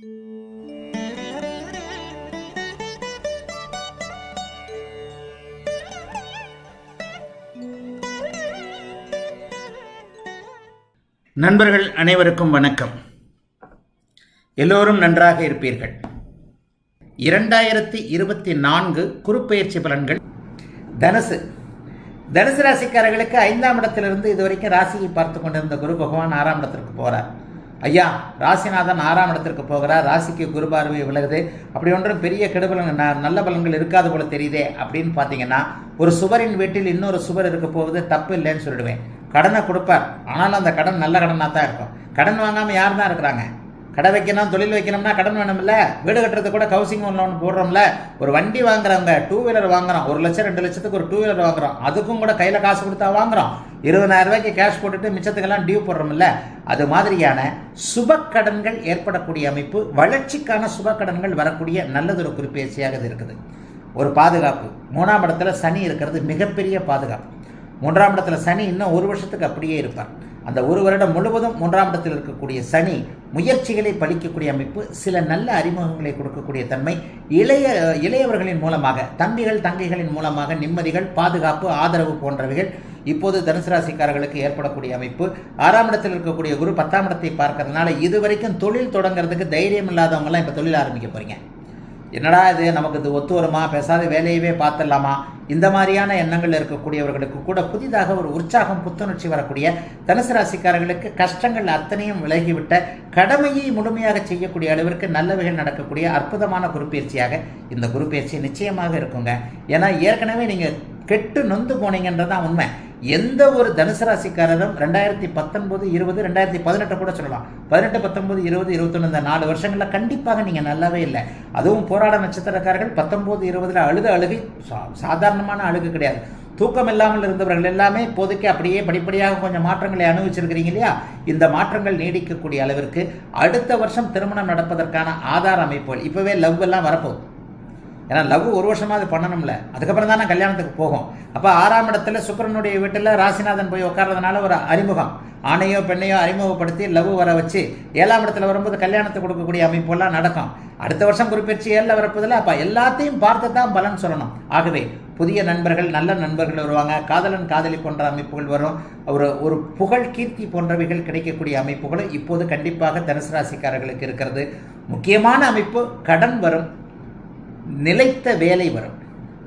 நண்பர்கள் அனைவருக்கும் வணக்கம். எல்லோரும் நன்றாக இருப்பீர்கள். இரண்டாயிரத்தி இருபத்தி நான்கு குறுப்பெயர்ச்சி பலன்கள் தனுசு. தனுசு ராசிக்காரர்களுக்கு ஐந்தாம் இடத்திலிருந்து இதுவரைக்கும் ராசியை பார்த்து கொண்டிருந்த குரு பகவான் ஆறாம் இடத்திற்கு போகிறார் ஐயா ராசிநாதன் ஆறாம் இடத்திற்கு போகிறார் ராசிக்கு குரு பார்வை விலகுது. அப்படி ஒன்றும் பெரிய கெடுபலன் ந- நல்ல பலன்கள் இருக்காது போல தெரியுதே அப்படின்னு பார்த்தீங்கன்னா ஒரு சுவரின் வீட்டில் இன்னொரு சுவர் இருக்க போவது தப்பு இல்லைன்னு சொல்லிடுவேன். கடனை கொடுப்பார். ஆனாலும் அந்த கடன் நல்ல கடனாக தான் இருக்கும். கடன் வாங்காமல் யார் தான் இருக்கிறாங்க? கடை வைக்கணும் தொழில் வைக்கணும்னா கடன் வேணும்ல? வீடு கட்டுறது கூட ஹவுசிங் லோன் போடுறோம்ல. ஒரு வண்டி வாங்குறவங்க டூ வீலர் வாங்குறோம் ஒரு லட்சம் ரெண்டு லட்சத்துக்கு ஒரு டூ வீலர் வாங்குறோம் அதுக்கும் கூட கையில் காசு கொடுத்தா வாங்குறோம் இருபதாயிரம் ரூபாய்க்கு கேஷ் போட்டுட்டு மிச்சத்துக்கெல்லாம் டியூ போடுறோம்ல. அது மாதிரியான சுப கடன்கள் ஏற்படக்கூடிய அமைப்பு வளர்ச்சிக்கான சுப கடன்கள் வரக்கூடிய நல்லதொரு குறிப்பேசியாக இது இருக்குது. ஒரு பாதுகாப்பு. மூணாம் இடத்துல சனி இருக்கிறது மிகப்பெரிய பாதுகாப்பு. மூன்றாம் இடத்துல சனி இன்னும் ஒரு வருஷத்துக்கு அப்படியே இருப்பார். அந்த ஒரு வருடம் முழுவதும் மூன்றாம் இடத்தில் இருக்கக்கூடிய சனி முயற்சிகளை பலிக்கக்கூடிய அமைப்பு சில நல்ல அறிமுகங்களை கொடுக்கக்கூடிய தன்மை இளைய இளையவர்களின் மூலமாக தம்பிகள் தங்கைகளின் மூலமாக நிம்மதிகள் பாதுகாப்பு ஆதரவு போன்றவைகள் இப்போது தனுசு ராசிக்காரர்களுக்கு ஏற்படக்கூடிய அமைப்பு. ஆறாம் இடத்தில் இருக்கக்கூடிய குரு பத்தாம் இடத்தை பார்க்கறதுனால இதுவரைக்கும் தொழில் தொடங்குறதுக்கு தைரியம் இல்லாதவங்கலாம் இப்போ தொழில் ஆரம்பிக்க போறீங்க. என்னடா இது நமக்கு இது ஒத்து வருமா? பேசாத வேலையவே பார்த்துடலாமா? இந்த மாதிரியான எண்ணங்கள் இருக்கக்கூடியவர்களுக்கு கூட புதிதாக ஒரு உற்சாகம் புத்துணர்ச்சி வரக்கூடிய தனுசு ராசிக்காரர்களுக்கு கஷ்டங்கள் அத்தனையும் விலகிவிட்ட கடமையை முழுமையாக செய்யக்கூடிய அளவிற்கு நல்லவைகள் நடக்கக்கூடிய அற்புதமான குருப்பெயர்ச்சியாக இந்த குருப்பெயர்ச்சி நிச்சயமாக இருக்குங்க. ஏன்னா ஏற்கனவே நீங்கள் கெட்டு நொந்து போனீங்கன்றதான் உண்மை. எந்த ஒரு தனுசு ராசிக்காரரும் ரெண்டாயிரத்தி பத்தொன்பது இருபது ரெண்டாயிரத்தி பதினெட்டு கூட சொல்லலாம். பதினெட்டு பத்தொன்பது இருபது இருபத்தொன்று இந்த நாலு வருஷங்களில் கண்டிப்பாக நீங்கள் நல்லாவே இல்லை. அதுவும் போராட நட்சத்திரக்காரர்கள் பத்தொன்பது இருபதில் அழுத அழுகை சா- சாதாரணமான அழுகு கிடையாது. தூக்கம் இல்லாமல் இருந்தவர்கள் எல்லாமே இப்போதைக்கு அப்படியே படிப்படியாக கொஞ்சம் மாற்றங்களை அனுபவிச்சிருக்கிறீங்க இல்லையா? இந்த மாற்றங்கள் நீடிக்கக்கூடிய அளவிற்கு அடுத்த வருஷம் திருமணம் நடப்பதற்கான ஆதார அமைப்புகள். இப்போவே லவ் எல்லாம் வரப்போகுது. ஏன்னா லவ் ஒரு வருஷமாக அது பண்ணணும்ல. அதுக்கப்புறம் தான் நான் கல்யாணத்துக்கு போகும். அப்போ ஆறாம் இடத்துல சுக்கரனுடைய வீட்டில் ராசிநாதன் போய் உட்கார்றதுனால ஒரு அறிமுகம். ஆணையோ பெண்ணையோ அறிமுகப்படுத்தி லவ் வர வச்சு ஏழாம் இடத்துல வரும்போது கல்யாணத்தை கொடுக்கக்கூடிய அமைப்பெல்லாம் நடக்கும். அடுத்த வருஷம் குறிப்பிட்டு ஏழில் வரப்போதில் அப்போ எல்லாத்தையும் பார்த்து தான் பலன் சொல்லணும். ஆகவே புதிய நண்பர்கள் நல்ல நண்பர்கள் வருவாங்க. காதலன் காதலி போன்ற அமைப்புகள் வரும். ஒரு ஒரு புகழ் கீர்த்தி போன்றவைகள் கிடைக்கக்கூடிய அமைப்புகளும் இப்போது கண்டிப்பாக தனுசு ராசிக்காரர்களுக்கு இருக்கிறது. முக்கியமான அமைப்பு கடன் வரும். நிலைத்த வேலை வரும்.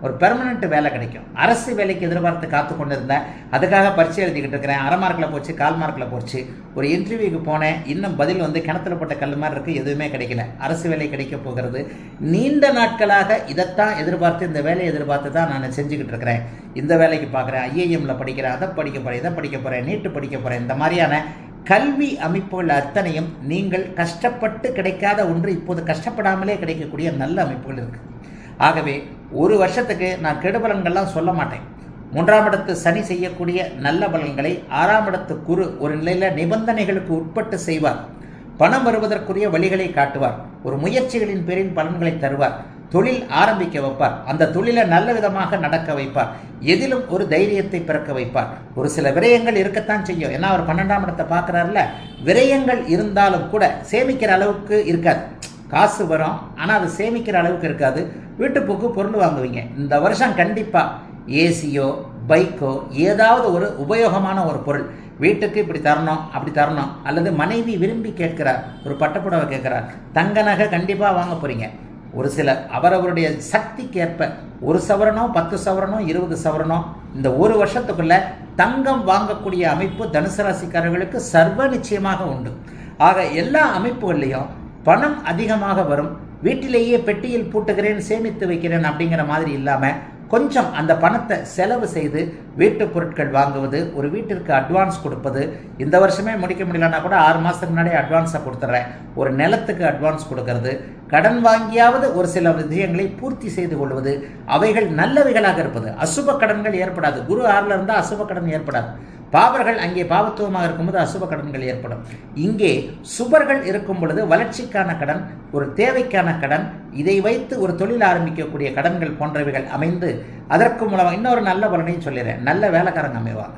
ஒரு பெர்மனெண்ட் வேலை கிடைக்கும். அரசு வேலைக்கு எதிர்பார்த்து காத்து கொண்டு இருந்தேன் அதுக்காக பரீட்சை எழுதிக்கிட்டு இருக்கிறேன். அரை மார்க்கில் போச்சு கால் மார்க்கில் போச்சு. ஒரு இன்டர்வியூக்கு போனேன். இன்னும் பதில் வந்து கிணத்துல போட்ட கல் மாதிரி இருக்குது எதுவுமே கிடைக்கல. அரசு வேலை கிடைக்க போகிறது. நீண்ட நாட்களாக இதைத்தான் எதிர்பார்த்து இந்த வேலையை எதிர்பார்த்து தான் நான் செஞ்சுக்கிட்டு இருக்கிறேன். இந்த வேலைக்கு பார்க்குறேன். ஐஏஎம்மில் படிக்கிறேன். அதை படிக்க போகிறேன் இதை படிக்க போகிறேன் நீட்டு படிக்க போகிறேன் இந்த மாதிரியான கல்வி அமைப்புகள் அத்தனையும் நீங்கள் கஷ்டப்பட்டு கிடைக்காத ஒன்று இப்போது கஷ்டப்படாமலே கிடைக்கக்கூடிய நல்ல அமைப்புகள் இருக்குது ஆகவே ஒரு வருஷத்துக்கு நான் கெடுபலன்கள்லாம் சொல்ல மாட்டேன். மூன்றாம் இடத்து சனி செய்யக்கூடிய நல்ல பலன்களை ஆறாம் இடத்து குரு ஒரு நிலையில் நிபந்தனைகளுக்கு உட்பட்டு செய்வார். பணம் வருவதற்குரிய வழிகளை காட்டுவார். ஒரு முயற்சிகளின் பேரில் பலன்களை தருவார். தொழில் ஆரம்பிக்க வைப்பார். அந்த தொழிலை நல்ல விதமாக நடக்க வைப்பார். எதிலும் ஒரு தைரியத்தை பிறக்க வைப்பார். ஒரு சில விரயங்கள் இருக்கத்தான் செய்யும். ஏன்னா அவர் பன்னெண்டாம் இடத்தை பார்க்குறாருல விரயங்கள் இருந்தாலும் கூட சேமிக்கிற அளவுக்கு இருக்காது. காசு வரும் ஆனால் அது சேமிக்கிற அளவுக்கு இருக்காது. வீட்டுப்போக்கு பொருள் வாங்குவீங்க. இந்த வருஷம் கண்டிப்பாக ஏசியோ பைக்கோ ஏதாவது ஒரு உபயோகமான ஒரு பொருள். வீட்டுக்கு இப்படி தரணும் அப்படி தரணும். அல்லது மனைவி விரும்பி கேட்கிறார் ஒரு பட்டப்புடவை கேட்கிறார் தங்க நகை கண்டிப்பாக வாங்க போகிறீங்க ஒரு சில அவரவருடைய சக்திக்கேற்ப ஒரு சவரனோ பத்து சவரனோ இருபது சவரனோ இந்த ஒரு வருஷத்துக்குள்ள தங்கம் வாங்கக்கூடிய அமைப்பு தனுசு ராசிக்காரர்களுக்கு சர்வ நிச்சயமாக உண்டு. ஆக எல்லா அமைப்புகள்லையும் பணம் அதிகமாக வரும். வீட்டிலேயே பெட்டியில் பூட்டுகிறேன் சேமித்து வைக்கிறேன் அப்படிங்கிற மாதிரி இல்லாமல் கொஞ்சம் அந்த பணத்தை செலவு செய்து வீட்டு பொருட்கள் வாங்குவது ஒரு வீட்டிற்கு அட்வான்ஸ் கொடுப்பது இந்த வருஷமே முடிக்க முடியலன்னா கூட ஆறு மாதத்துக்கு முன்னாடியே அட்வான்ஸை கொடுத்துட்றேன் ஒரு நிலத்துக்கு அட்வான்ஸ் கொடுக்கறது. கடன் வாங்கியாவது ஒரு சில விஷயங்களை பூர்த்தி செய்து கொள்வது. அவைகள் நல்லவைகளாக இருப்பது. அசுப கடன்கள் ஏற்படாது. குரு ஆறில் இருந்தால் அசுப கடன் ஏற்படாது. பாவர்கள் அங்கே பாவத்துவமாக இருக்கும்போது அசுப கடன்கள் ஏற்படும். இங்கே சுபர்கள் இருக்கும் பொழுது வளர்ச்சிக்கான கடன் ஒரு தேவைக்கான கடன் இதை வைத்து ஒரு தொழில் ஆரம்பிக்கக்கூடிய கடன்கள் போன்றவைகள் அமைந்து அதற்கு மூலமாக இன்னொரு நல்ல பலனையும் சொல்லிடுறேன். நல்ல வேலைக்காரங்க அமைவாங்க.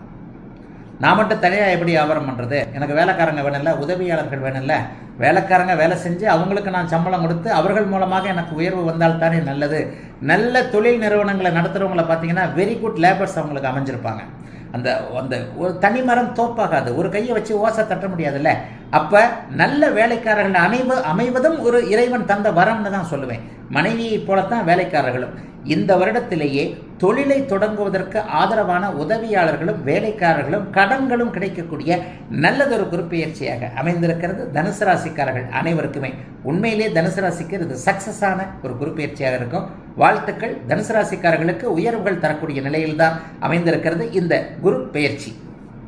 நான் மட்டும் தனியாக எப்படி வியாபாரம் பண்ணுறது எனக்கு வேலைக்காரங்க வேணும்ல உதவியாளர்கள் வேணும்ல. வேலைக்காரங்க வேலை செஞ்சு அவங்களுக்கு நான் சம்பளம் கொடுத்து அவர்கள் மூலமாக எனக்கு உயர்வு வந்தால் தானே நல்லது. நல்ல தொழில் நிறுவனங்களை நடத்துகிறவங்கள பார்த்தீங்கன்னா வெரி குட் லேபர்ஸ் அவங்களுக்கு அமைஞ்சிருப்பாங்க. அந்த அந்த ஒரு தனி மரம் தோப்பாகாது. ஒரு கையை வச்சு ஓசை தட்ட முடியாதுல்ல. அப்போ நல்ல வேலைக்காரர்கள் அமைவு அமைவதும் ஒரு இறைவன் தந்த வரம்னு தான் சொல்லுவேன். மனைவியைப் போலத்தான் வேலைக்காரர்களும். இந்த வருடத்திலேயே தொழிலை தொடங்குவதற்கு ஆதரவான உதவியாளர்களும் வேலைக்காரர்களும் கடன்களும் கிடைக்கக்கூடிய நல்லதொரு குறிப்பெயர்ச்சியாக அமைந்திருக்கிறது தனுசு ராசிக்காரர்கள் அனைவருக்குமே. உண்மையிலே தனுசு ராசிக்கு இது சக்சஸான ஒரு குறிப்பெயர்ச்சியாக இருக்கும். வாழ்த்துக்கள். தனுசு ராசிக்காரர்களுக்கு உயர்வுகள் தரக்கூடிய நிலையில்தான் அமைந்திருக்கிறது இந்த குரு பெயர்ச்சி